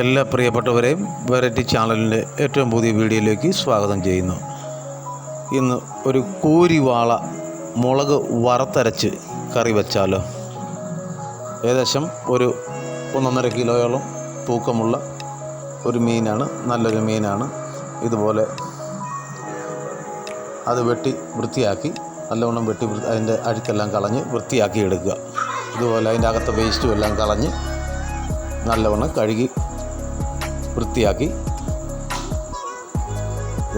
എല്ലാ പ്രിയപ്പെട്ടവരെയും വെറൈറ്റി ചാനലിന്റെ ഏറ്റവും പുതിയ വീഡിയോയിലേക്ക് സ്വാഗതം ചെയ്യുന്നു. ഇന്ന് ഒരു കൂരിവാള മുളക് വറുത്തരച്ച് കറി വെച്ചാലോ? ഏകദേശം ഒരു ഒന്നൊന്നര കിലോയോളം തൂക്കമുള്ള ഒരു മീനാണ് നല്ലൊരു മീനാണ്. ഇതുപോലെ അത് വെട്ടി വൃത്തിയാക്കി നല്ലവണ്ണം വെട്ടി അതിന്റെ അഴുക്കെല്ലാം കളഞ്ഞ് വൃത്തിയാക്കി എടുക്കുക. ഇതുപോലെ അതിന്റെ അകത്തെ വേസ്റ്റും എല്ലാം കളഞ്ഞ് നല്ലവണ്ണം കഴുകി വൃത്തിയാക്കി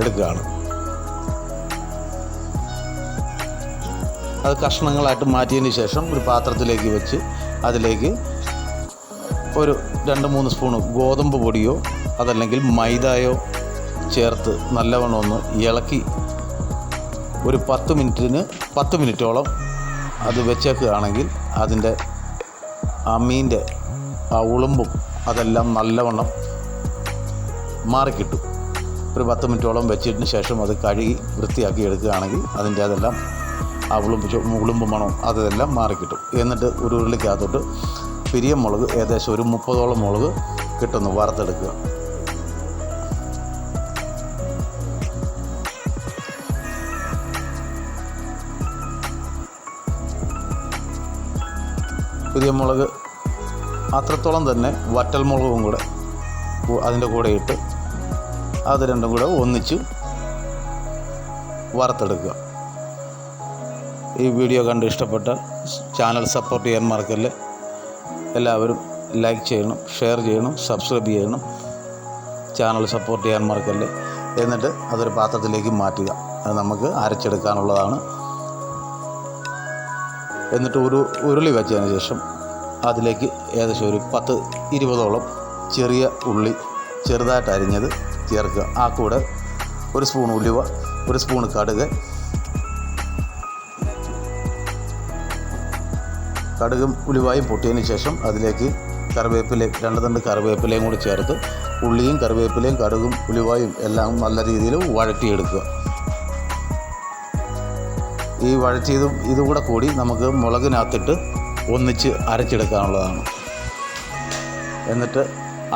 എടുക്കുകയാണ്. അത് കഷ്ണങ്ങളായിട്ട് മാറ്റിയതിന് ശേഷം ഒരു പാത്രത്തിലേക്ക് വെച്ച് അതിലേക്ക് ഒരു രണ്ട് മൂന്ന് സ്പൂൺ ഗോതമ്പ് പൊടിയോ അതല്ലെങ്കിൽ മൈദയോ ചേർത്ത് നല്ലവണ്ണം ഒന്ന് ഇളക്കി ഒരു പത്ത് മിനിറ്റിന് പത്ത് മിനിറ്റോളം അത് വെച്ചേക്കുകയാണെങ്കിൽ അതിന്റെ ആ മീന്റെ ആ ഉളുമ്പും അതെല്ലാം നല്ലവണ്ണം മാറിക്കിട്ടും. ഒരു പത്ത് മിനിറ്റോളം വെച്ചതിന് ശേഷം അത് കഴുകി വൃത്തിയാക്കി എടുക്കുകയാണെങ്കിൽ അതിന്റെ അതെല്ലാം ആ ഉളുമ്പ് ഉളുമ്പ് മണം അതെല്ലാം മാറിക്കിട്ടും. എന്നിട്ട് ഒരു ഉരുളിക്കകത്തോട്ട് പിരിയ മുളക് ഏകദേശം ഒരു മുപ്പതോളം മുളക് കിട്ടുന്നു വറുത്തെടുക്കുക. പുതിയ മുളക് അത്രത്തോളം തന്നെ വറ്റൽ മുളകും കൂടെ അതിന്റെ കൂടെ ഇട്ട് അത് രണ്ടും കൂടെ ഒന്നിച്ച് വറുത്തെടുക്കുക. ഈ വീഡിയോ കണ്ട് ഇഷ്ടപ്പെട്ട ചാനൽ സപ്പോർട്ട് ചെയ്യാൻ മറക്കല്ലേ. എല്ലാവരും ലൈക്ക് ചെയ്യണം ഷെയർ ചെയ്യണം സബ്സ്ക്രൈബ് ചെയ്യണം. ചാനൽ സപ്പോർട്ട് ചെയ്യാൻ മറക്കല്ലേ. എന്നിട്ട് അതൊരു പാത്രത്തിലേക്ക് മാറ്റുക. അത് നമുക്ക് അരച്ചെടുക്കാനുള്ളതാണ്. എന്നിട്ട് ഒരു ഉരുളി വെച്ചതിന് ശേഷം അതിലേക്ക് ഏകദേശം ഒരു പത്ത് ഇരുപതോളം ചെറിയ ഉള്ളി ചെറുതായിട്ട് അരിഞ്ഞത് ചേർക്കുക ആ കൂടെ ഒരു സ്പൂൺ ഉലുവ ഒരു സ്പൂൺ കടുക്. കടുകും ഉലുവായും പൊട്ടിയതിന് ശേഷം അതിലേക്ക് കറിവേപ്പില രണ്ട് തണ്ട് കറിവേപ്പിലയും കൂടി ചേർത്ത് ഉള്ളിയും കറിവേപ്പിലയും കടുകും ഉലുവായും എല്ലാം നല്ല രീതിയിൽ വഴറ്റിയെടുക്കുക. ഈ വഴറ്റിയതും ഇതുകൂടെ കൂടി നമുക്ക് മുളകിനകത്തിട്ട് ഒന്നിച്ച് അരച്ചെടുക്കാനുള്ളതാണ്. എന്നിട്ട്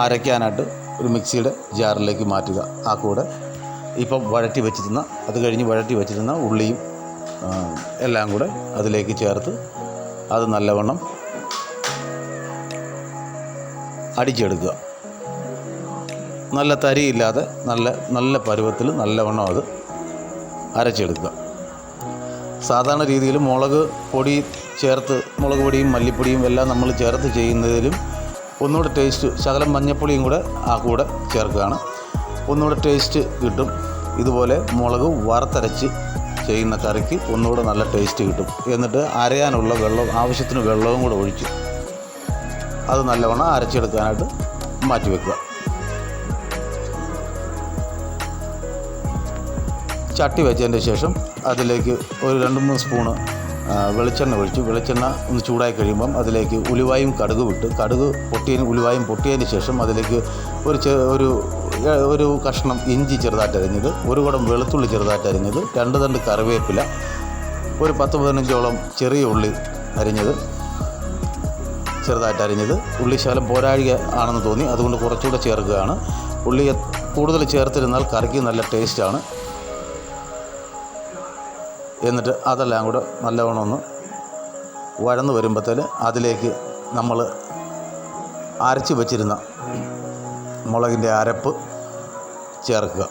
അരയ്ക്കാനായിട്ട് ഒരു മിക്സിയുടെ ജാറിലേക്ക് മാറ്റുക. ആ കൂടെ ഇപ്പം വഴറ്റി വെച്ചിരുന്ന അത് കഴിഞ്ഞ് വഴറ്റി വെച്ചിരുന്ന ഉള്ളിയും എല്ലാം കൂടെ അതിലേക്ക് ചേർത്ത് അത് നല്ലവണ്ണം അടിച്ചെടുക്കുക. നല്ല തരിയില്ലാതെ നല്ല നല്ല പരുവത്തിൽ നല്ലവണ്ണം അത് അരച്ചെടുക്കുക. സാധാരണ രീതിയിൽ മുളക് പൊടി ചേർത്ത് മുളക് പൊടിയും മല്ലിപ്പൊടിയും എല്ലാം നമ്മൾ ചേർത്ത് ചെയ്യുന്നതിലും ഒന്നുകൂടെ ടേസ്റ്റ് ശകലം മഞ്ഞപ്പൊടിയും കൂടെ ആ കൂടെ ചേർക്കുകയാണ്. ഒന്നുകൂടെ ടേസ്റ്റ് കിട്ടും. ഇതുപോലെ മുളക് വറുത്തരച്ച് ചെയ്യുന്ന കറിക്ക് ഒന്നുകൂടെ നല്ല ടേസ്റ്റ് കിട്ടും. എന്നിട്ട് അരയാനുള്ള വെള്ളം ആവശ്യത്തിന് വെള്ളവും കൂടെ ഒഴിച്ച് അത് നല്ലവണ്ണം അരച്ചെടുക്കാനായിട്ട് മാറ്റി വെക്കുക. ചട്ടി വെച്ചതിന്റെ ശേഷം അതിലേക്ക് ഒരു രണ്ട് മൂന്ന് സ്പൂണ് വെളിച്ചെണ്ണ ഒഴിച്ചു. വെളിച്ചെണ്ണ ഒന്ന് ചൂടായി കഴിയുമ്പം അതിലേക്ക് ഉലുവായും കടുക് വിട്ട് കടുക് പൊട്ടിയതിന് ഉലുവായും പൊട്ടിയതിന് ശേഷം അതിലേക്ക് ഒരു ഒരു ഒരു കഷ്ണം ഇഞ്ചി ചെറുതായിട്ട് അരിഞ്ഞത് ഒരു കുടം വെളുത്തുള്ളി ചെറുതായിട്ട് അരിഞ്ഞത് രണ്ട് തണ്ട് കറിവേപ്പില ഒരു പത്ത് പതിനഞ്ചോളം ചെറിയ ഉള്ളി അരിഞ്ഞത് ചെറുതായിട്ട് അരിഞ്ഞത്. ഉള്ളി ശകലം പോരാഴിക ആണെന്ന് തോന്നി. അതുകൊണ്ട് കുറച്ചുകൂടെ ചേർക്കുകയാണ്. ഉള്ളി കൂടുതൽ ചേർത്തിരുന്നാൽ കറിക്ക് നല്ല ടേസ്റ്റാണ് എന്നിട്ട് അതെല്ലാം കൂടെ നല്ലവണ്ണം ഒന്ന് വഴന്ന് വരുമ്പോഴത്തേന് അതിലേക്ക് നമ്മൾ അരച്ച് വച്ചിരുന്ന മുളകിന്റെ അരപ്പ് ചേർക്കുക.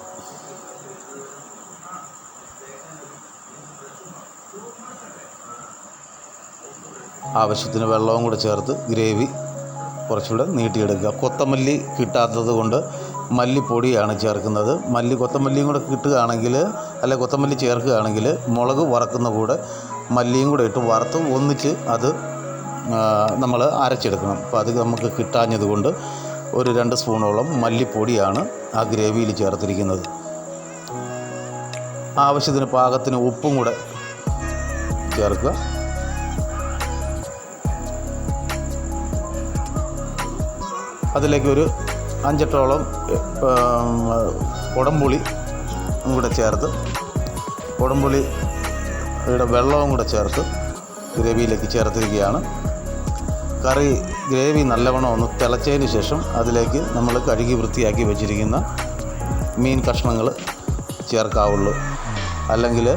ആവശ്യത്തിന് വെള്ളവും കൂടെ ചേർത്ത് ഗ്രേവി കുറച്ചുകൂടെ നീട്ടിയെടുക്കുക. കൊത്തമല്ലി കിട്ടാത്തത് കൊണ്ട് മല്ലിപ്പൊടിയാണ് ചേർക്കുന്നത്. മല്ലി കൊത്തമല്ലിയും കൂടെ കിട്ടുകയാണെങ്കിൽ അല്ലെ കൊത്തമല്ലി ചേർക്കുകയാണെങ്കിൽ മുളക് വറക്കുന്ന കൂടെ മല്ലിയും കൂടെ ഇട്ട് വറുത്ത് ഒന്നിച്ച് അത് നമ്മൾ അരച്ചെടുക്കണം. അപ്പോൾ അത് നമുക്ക് കിട്ടാഞ്ഞത് കൊണ്ട് ഒരു രണ്ട് സ്പൂണോളം മല്ലിപ്പൊടിയാണ് ആ ഗ്രേവിയിൽ ചേർത്തിരിക്കുന്നത്. ആവശ്യത്തിന് പാകത്തിന് ഉപ്പും കൂടെ ചേർക്കുക. അതിലേക്ക് ഒരു അഞ്ചെട്ടോളം കുടംപുളി കൂടെ ചേർത്ത് കുടംപുളിയുടെ വെള്ളവും കൂടെ ചേർത്ത് ഗ്രേവിയിലേക്ക് ചേർത്തിരിക്കുകയാണ്. കറി ഗ്രേവി നല്ലവണ്ണം ഒന്ന് തിളച്ചതിന് ശേഷം അതിലേക്ക് നമ്മൾ കഴുകി വൃത്തിയാക്കി വെച്ചിരിക്കുന്ന മീൻ കഷ്ണങ്ങൾ ചേർക്കാവുള്ളൂ. അല്ലെങ്കിൽ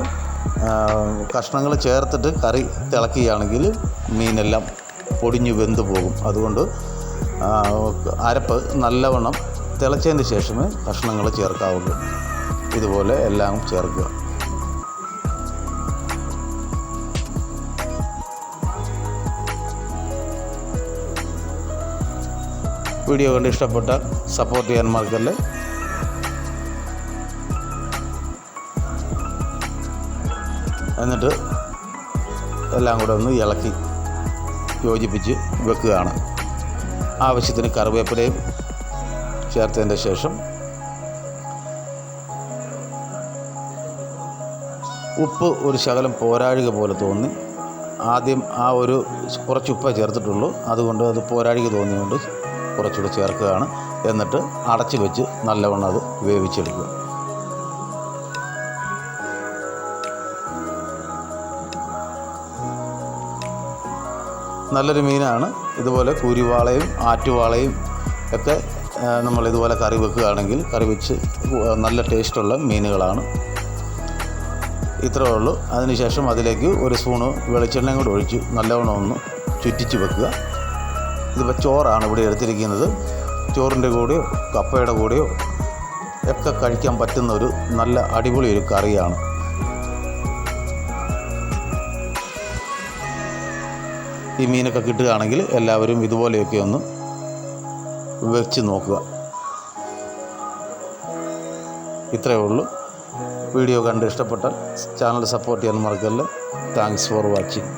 കഷ്ണങ്ങൾ ചേർത്തിട്ട് കറി തിളക്കുകയാണെങ്കിൽ മീനെല്ലാം പൊടിഞ്ഞ് വെന്ത് പോകും അതുകൊണ്ട് അരപ്പ് നല്ലവണ്ണം തിളച്ചതിന് ശേഷമേ കഷ്ണങ്ങൾ ചേർക്കാവുള്ളൂ. ഇതുപോലെ എല്ലാം ചേർക്കുക. വീഡിയോ കണ്ട് ഇഷ്ടപ്പെട്ടാൽ സപ്പോർട്ട് ചെയ്യാൻ മറക്കല്ലേ. എന്നിട്ട് എല്ലാം കൂടെ ഒന്ന് ഇളക്കി യോജിപ്പിച്ച് വെക്കുകയാണ്. ആവശ്യത്തിന് കറിവേപ്പിലയും ചേർത്തതിന്റെ ശേഷം ഉപ്പ് ഒരു ശകലം പോരാഴിക പോലെ തോന്നി. ആദ്യം ആ ഒരു കുറച്ച് ഉപ്പേ ചേർത്തിട്ടുള്ളൂ. അതുകൊണ്ട് അത് പോരാഴിക തോന്നിയുകൊണ്ട് കുറച്ചുകൂടെ ചേർക്കുകയാണ്. എന്നിട്ട് അടച്ചു വെച്ച് നല്ലവണ്ണം അത് വേവിച്ചെടുക്കുക. നല്ലൊരു മീനാണ്. ഇതുപോലെ കൂരിവാളയും ആറ്റുവാളയും ഒക്കെ നമ്മൾ ഇതുപോലെ കറി വെക്കുകയാണെങ്കിൽ കറി വെച്ച് നല്ല ടേസ്റ്റുള്ള മീനുകളാണ്. ഇത്രയേ ഉള്ളൂ. അതിനുശേഷം അതിലേക്ക് ഒരു സ്പൂണ് വെളിച്ചെണ്ണയും കൂടെ ഒഴിച്ച് നല്ലവണ്ണം ഒന്ന് ചുറ്റിച്ച് വെക്കുക. ഇതിപ്പോൾ ചോറാണ് ഇവിടെ എടുത്തിരിക്കുന്നത്. ചോറിന്റെ കൂടെയോ കപ്പയുടെ കൂടെയോ ഒക്കെ കഴിക്കാൻ പറ്റുന്ന ഒരു നല്ല അടിപൊളി ഒരു കറിയാണ്. ഈ മീനൊക്കെ കിട്ടുകയാണെങ്കിൽ എല്ലാവരും ഇതുപോലെയൊക്കെ ഒന്ന് വെച്ച് നോക്കുക. ഇത്രയേ ഉള്ളൂ. വീഡിയോ കണ്ട് ഇഷ്ടപ്പെട്ടാൽ ചാനൽ സപ്പോർട്ട് ചെയ്യാൻ മറക്കല്ല. Thanks for watching